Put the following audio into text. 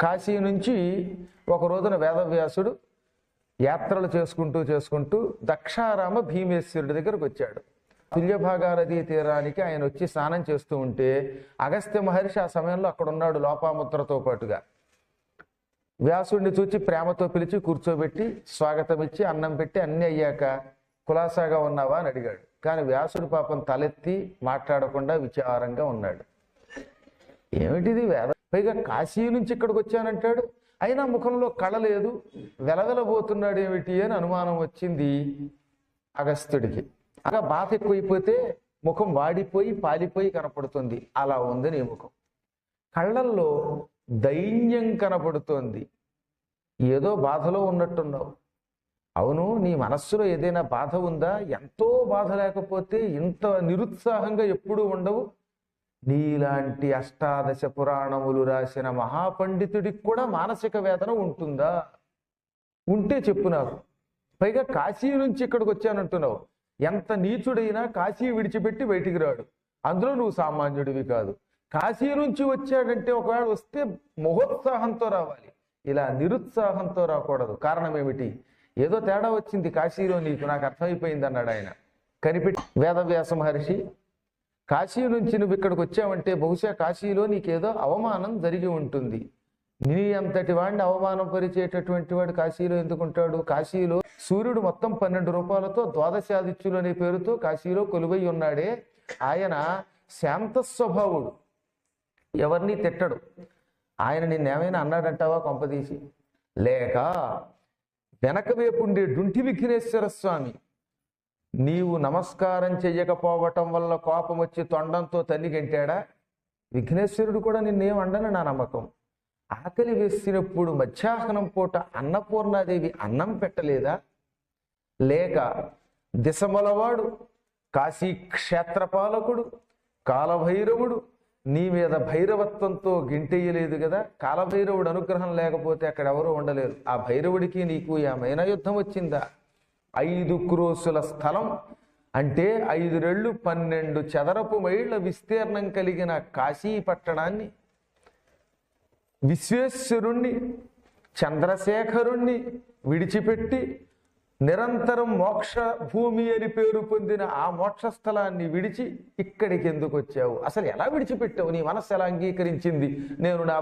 కాశీ నుంచి ఒక రోజున వేదవ్యాసుడు యాత్రలు చేసుకుంటూ చేసుకుంటూ దక్షారామ భీమేశ్వరుడి దగ్గరకు వచ్చాడు. తుల్యభాగా నదీ తీరానికి ఆయన వచ్చి స్నానం చేస్తూ ఉంటే అగస్త్య మహర్షి ఆ సమయంలో అక్కడ ఉన్నాడు లోపాముద్రతో పాటుగా. వ్యాసుడిని చూచి ప్రేమతో పిలిచి కూర్చోబెట్టి స్వాగతం ఇచ్చి అన్నం పెట్టి అన్ని అయ్యాక కులాసాగా ఉన్నావా? అని అడిగాడు. కానీ వ్యాసుడు పాపం తలెత్తి మాట్లాడకుండా విచారంగా ఉన్నాడు. ఏమిటిది వేద పైగా కాశీ నుంచి ఇక్కడికి వచ్చానంటాడు. అయినా ముఖంలో కళ లేదు. వెలవెలబోతున్నాడు ఏమిటి అని అనుమానం వచ్చింది అగస్త్యుడికి అలా బాధ ఎక్కువైపోతే ముఖం వాడిపోయి పాలిపోయి కనపడుతుంది. అలా ఉంది నీ ముఖం. కళ్ళల్లో దైన్యం కనపడుతోంది. ఏదో బాధలో ఉన్నట్టున్నావు. అవును నీ మనస్సులో ఏదైనా బాధ ఉందా? ఎంతో బాధ లేకపోతే ఇంత నిరుత్సాహంగా ఎప్పుడూ ఉండవు. నీలాంటి అష్టాదశ పురాణములు రాసిన మహాపండితుడికి కూడా మానసిక వేదన ఉంటుందా? ఉంటే చెప్పు నాకు. పైగా కాశీ నుంచి ఇక్కడికి వచ్చానంటున్నావు. ఎంత నీచుడైనా కాశీ విడిచిపెట్టి బయటికి రాడు. అందులో నువ్వు సామాన్యుడివి కాదు. కాశీ నుంచి వచ్చాడంటే ఒకవేళ వస్తే మహోత్సాహంతో రావాలి. ఇలా నిరుత్సాహంతో రాకూడదు. కారణం ఏమిటి? ఏదో తేడా వచ్చింది కాశీలో నీకు. నాకు అర్థమైపోయింది అన్నాడు ఆయన. కనిపెట్టి వేదవ్యాస మహర్షి కాశీ నుంచి నువ్వు ఇక్కడికి వచ్చావంటే బహుశా కాశీలో నీకేదో అవమానం జరిగి ఉంటుంది. నీ అంతటి వాడిని అవమానం పరిచేటటువంటి వాడు కాశీలో ఎందుకుంటాడు? కాశీలో సూర్యుడు మొత్తం పన్నెండు రూపాయలతో ద్వాదశాదిత్యులు అనే పేరుతో కాశీలో కొలువై ఉన్నాడే. ఆయన శాంత స్వభావుడు. ఎవరిని తిట్టడు. ఆయన నిన్నేమైనా అన్నాడంటావా కొంపదీసి? లేక వెనక వేపుండే డుంటి విఘ్నేశ్వర స్వామి నీవు నమస్కారం చెయ్యకపోవటం వల్ల కోపం వచ్చి తొండంతో తల్లి గెంటాడా? విఘ్నేశ్వరుడు కూడా నిన్నేం అండని నా నమ్మకం. ఆకలి వేసినప్పుడు మధ్యాహ్నం పూట అన్నపూర్ణాదేవి అన్నం పెట్టలేదా? లేక దిశమలవాడు కాశీ క్షేత్రపాలకుడు కాలభైరవుడు నీ మీద భైరవత్వంతో గింటెయ్యలేదు కదా? కాలభైరవుడు అనుగ్రహం లేకపోతే అక్కడ ఎవరూ ఉండలేరు. ఆ భైరవుడికి నీకు ఏమైనా యుద్ధం వచ్చిందా? ఐదు క్రోసుల స్థలం అంటే ఐదు రెళ్ళు పన్నెండు చదరపు మైళ్ళ విస్తీర్ణం కలిగిన కాశీ పట్టణాన్ని విశ్వేశ్వరుణ్ణి చంద్రశేఖరుణ్ణి విడిచిపెట్టి నిరంతరం మోక్ష భూమి అని పేరు పొందిన ఆ మోక్ష స్థలాన్ని విడిచి ఇక్కడికి ఎందుకు వచ్చావు? అసలు ఎలా విడిచిపెట్టావు? నీ మనస్సు ఎలా అంగీకరించింది? నేను నా